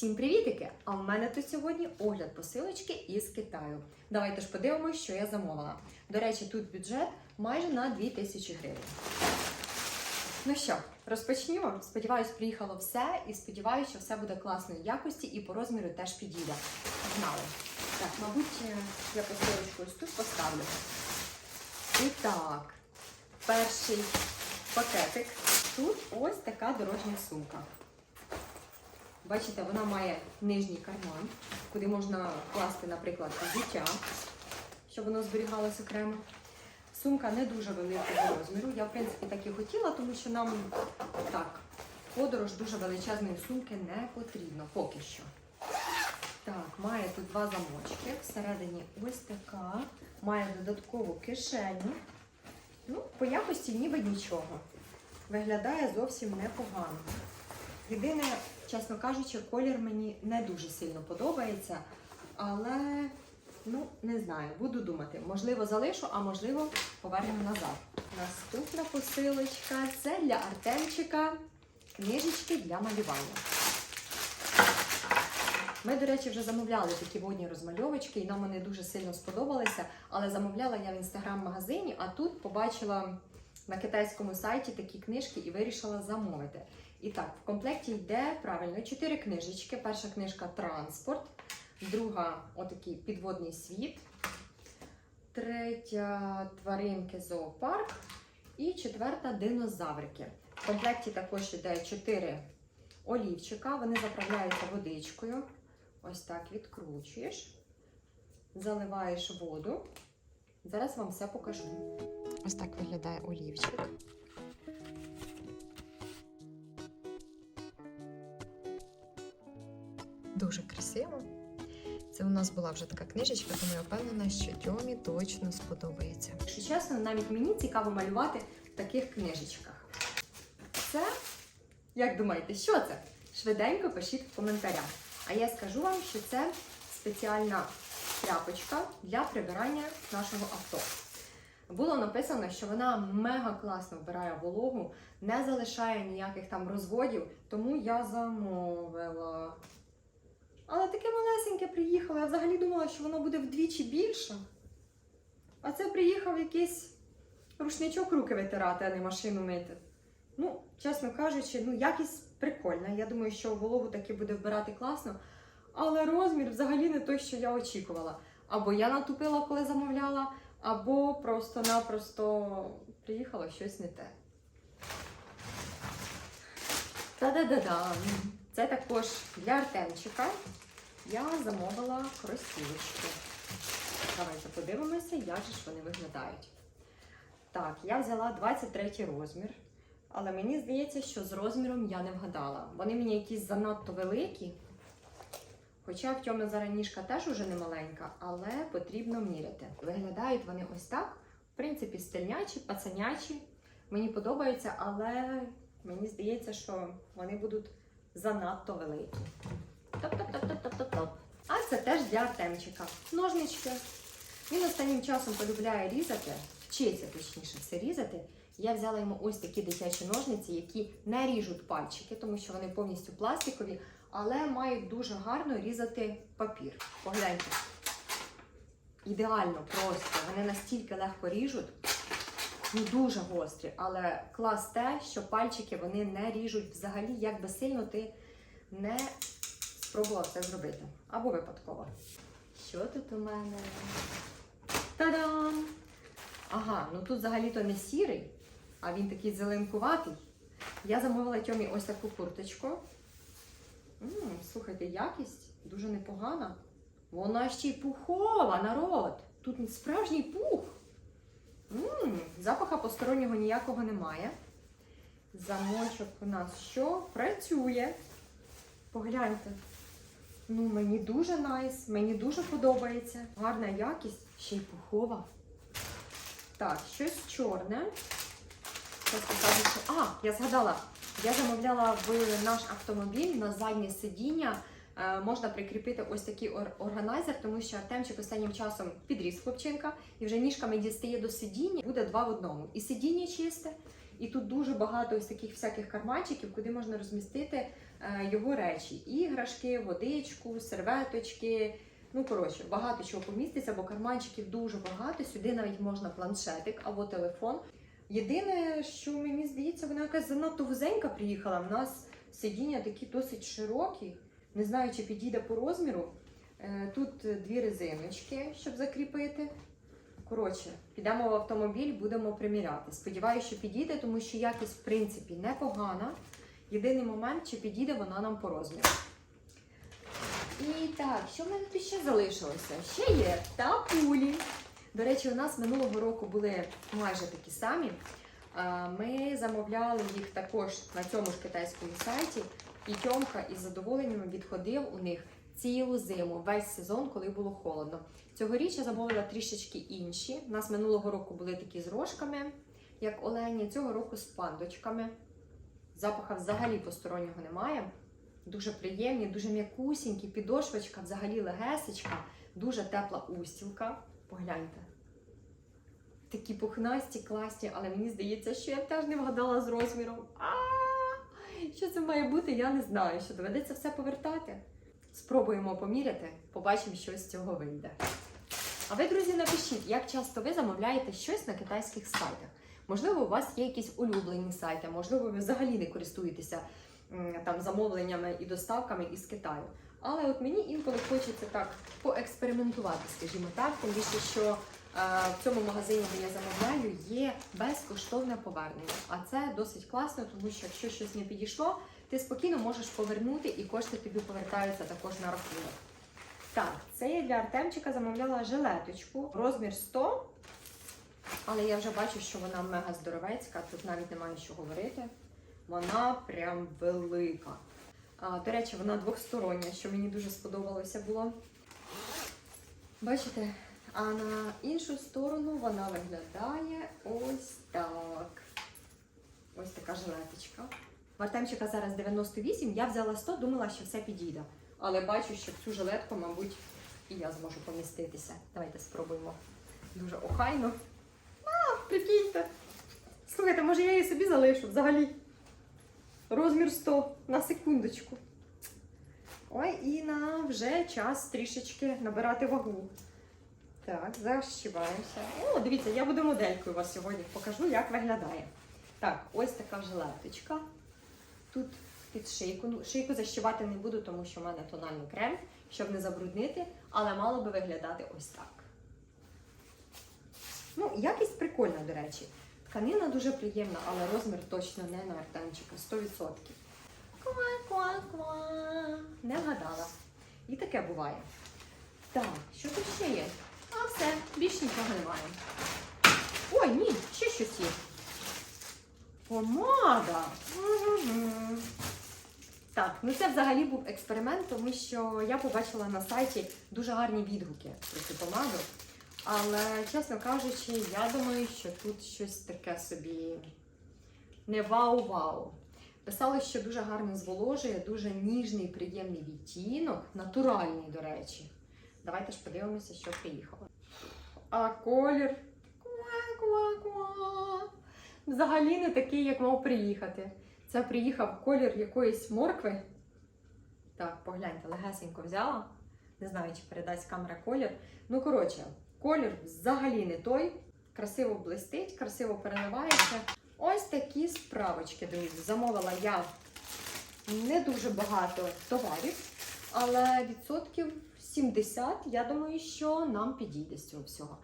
Всім привітики! А в мене тут сьогодні огляд посилочки із Китаю. Давайте ж подивимося, що я замовила. До речі, тут бюджет майже на 2000 гривень. Ну що, розпочнімо. Сподіваюсь, приїхало все і сподіваюся, що все буде класної якості і по розміру теж підійде. Погнали. Так, мабуть, е, я посилочку ось тут поставлю. І так, перший пакетик. Тут ось така дорожня сумка. Бачите, вона має нижній карман, куди можна класти, наприклад, взуття, щоб воно зберігалось окремо. Сумка не дуже великого розміру. Я, в принципі, так і хотіла, тому що нам так, подорож дуже величезної сумки не потрібно поки що. Так, має тут два замочки. Всередині ось така. Має додаткову кишеню. Ну, по якості ніби нічого. Виглядає зовсім непогано. Єдине, чесно кажучи, колір мені не дуже сильно подобається, але ну не знаю, буду думати. Можливо, залишу, а можливо, поверну назад. Наступна посилочка це для Артемчика книжечки для малювання. Ми, до речі, вже замовляли такі водні розмальовочки, і нам вони дуже сильно сподобалися. Але замовляла я в інстаграм-магазині, а тут побачила на китайському сайті такі книжки і вирішила замовити. І так, в комплекті йде правильно чотири книжечки. Перша книжка Транспорт, друга отакий підводний світ, третя тваринки зоопарк і четверта динозаврики. В комплекті також йде чотири олівчика, вони заправляються водичкою. Ось так відкручуєш, заливаєш воду. Зараз вам все покажу. Ось так виглядає олівчик. Дуже красиво. Це у нас була вже така книжечка, тому я впевнена, що Тьомі точно сподобається. Якщо чесно, навіть мені цікаво малювати в таких книжечках. Це, як думаєте, що це? Швиденько пишіть в коментарях. А я скажу вам, що це спеціальна тряпочка для прибирання нашого авто. Було написано, що вона мега класно вбирає вологу, не залишає ніяких там розводів, тому я замовила. Але таке малесеньке приїхало. Я взагалі думала, що воно буде вдвічі більше. А це приїхав якийсь рушничок руки витирати, а не машину мити. Ну, чесно кажучи, ну якість прикольна. Я думаю, що вологу таки буде вбирати класно. Але розмір взагалі не той, що я очікувала. Або я натупила, коли замовляла, або просто-напросто приїхало щось не те. Та-да-да-да. Це також для Артемчика. Я замовила кросівочки. Давайте подивимося, як же ж вони виглядають. Так, я взяла 23 розмір, але мені здається, що з розміром я не вгадала. Вони мені якісь занадто великі. Хоча в Тьоми зараз ніжка теж уже не маленька, але потрібно міряти. Виглядають вони ось так. В принципі, стильнячі, пацанячі. Мені подобаються, але мені здається, що вони будуть занадто великі. Топ-топ-топ-топ-топ-топ. А це теж для Артемчика. Ножнички. Він останнім часом полюбляє різати, вчиться точніше все різати. Я взяла йому ось такі дитячі ножниці, які не ріжуть пальчики, тому що вони повністю пластикові, але мають дуже гарно різати папір. Погляньте. Ідеально просто. Вони настільки легко ріжуть, ну дуже гострі, але клас те, що пальчики вони не ріжуть взагалі, як би сильно ти не спробував це зробити. Або випадково. Що тут у мене? Та-дам! Ага, ну тут взагалі-то не сірий, а він такий зеленкуватий. Я замовила Тьомі ось таку курточку. М, слухайте, якість дуже непогана. Вона ще й пухова, народ. Тут справжній пух. М, запаха постороннього ніякого немає. Замочок у нас що? Працює. Погляньте. Ну, мені дуже найс, мені дуже подобається. Гарна якість, ще й пухова. Так, щось чорне. Щось. А, я згадала, я замовляла в наш автомобіль на заднє сидіння. Е, можна прикріпити ось такий ор- органайзер, тому що Артемчик останнім часом підріс хлопчинка і вже ніжками дістає до сидіння. Буде два в одному. І сидіння чисте, і тут дуже багато ось таких всяких карманчиків, куди можна розмістити е, його речі: іграшки, водичку, серветочки. Ну, коротше, багато чого поміститься, бо карманчиків дуже багато. Сюди навіть можна планшетик або телефон. Єдине, що мені здається, вона якась занадто вузенька приїхала. У нас сидіння такі досить широкі. Не знаю, чи підійде по розміру. Е, Тут дві резиночки, щоб закріпити. Коротше, підемо в автомобіль, будемо приміряти. Сподіваюся, що підійде, тому що якість, в принципі, непогана. Єдиний момент, чи підійде вона нам по розміру. І так, що в мене тут ще залишилося? Ще є тапулі. До речі, у нас минулого року були майже такі самі. Ми замовляли їх також на цьому ж китайському сайті, і Тьомка із задоволенням відходив у них цілу зиму, весь сезон, коли було холодно. Цьогоріч я замовила трішечки інші. У нас минулого року були такі з рожками, як олені, цього року з пандочками. Запаха взагалі постороннього немає. Дуже приємні, дуже м'якусінькі, підошвочка, взагалі легесечка, дуже тепла устілка. Погляньте. Такі пухнасті, класні, але мені здається, що я теж не вгадала з розміром. А що це має бути, я не знаю. Що доведеться все повертати. Спробуємо поміряти, побачимо, що з цього вийде. А ви, друзі, напишіть, як часто ви замовляєте щось на китайських сайтах. Можливо, у вас є якісь улюблені сайти, можливо, ви взагалі не користуєтеся там замовленнями і доставками із Китаю. Але от мені інколи хочеться так поекспериментувати, скажімо так, тим більше, що е, в цьому магазині, де я замовляю, є безкоштовне повернення. А це досить класно, тому що якщо щось не підійшло, ти спокійно можеш повернути і кошти тобі повертаються також на рахунок. Так, це я для Артемчика замовляла жилеточку, розмір 100. Але я вже бачу, що вона мега здоровецька, тут навіть немає що говорити. Вона прям велика. До речі, вона двохстороння, що мені дуже сподобалося було. Бачите? А на іншу сторону вона виглядає ось так. Ось така жилеточка. В Артемчика зараз 98, я взяла 100, думала, що все підійде. Але бачу, що в цю жилетку, мабуть, і я зможу поміститися. Давайте спробуємо. Дуже охайно. А, прикиньте. Слухайте, може я її собі залишу взагалі. Розмір 100 на секундочку. Ой, і на вже час трішечки набирати вагу. Так, защіваємося. О, дивіться, я буду моделькою вас сьогодні. Покажу, як виглядає. Так, ось така жилеточка. Тут під шийку. Ну, шийку защівати не буду, тому що в мене тональний крем, щоб не забруднити, але мало би виглядати ось так. Ну, якість прикольна, до речі. Тканина дуже приємна, але розмір точно не на артемчика, 100%. Ква-ква-ква. Не вгадала. І таке буває. Так, що тут ще є? А все, більш нічого немає. Ой, ні, ще щось є. Помада. Так, ну це взагалі був експеримент, тому що я побачила на сайті дуже гарні відгуки про цю помаду. Але, чесно кажучи, я думаю, що тут щось таке собі не вау-вау. Писали, що дуже гарно зволожує, дуже ніжний, приємний відтінок, натуральний, до речі. Давайте ж подивимося, що приїхало. А колір. Ква-ква-ква. Взагалі не такий, як мав приїхати. Це приїхав колір якоїсь моркви. Так, погляньте, легесенько взяла. Не знаю, чи передасть камера колір. Ну, коротше, колір взагалі не той. Красиво блистить, красиво переливається. Ось такі справочки, друзі. Замовила я не дуже багато товарів, але відсотків 70, я думаю, що нам підійде з цього всього.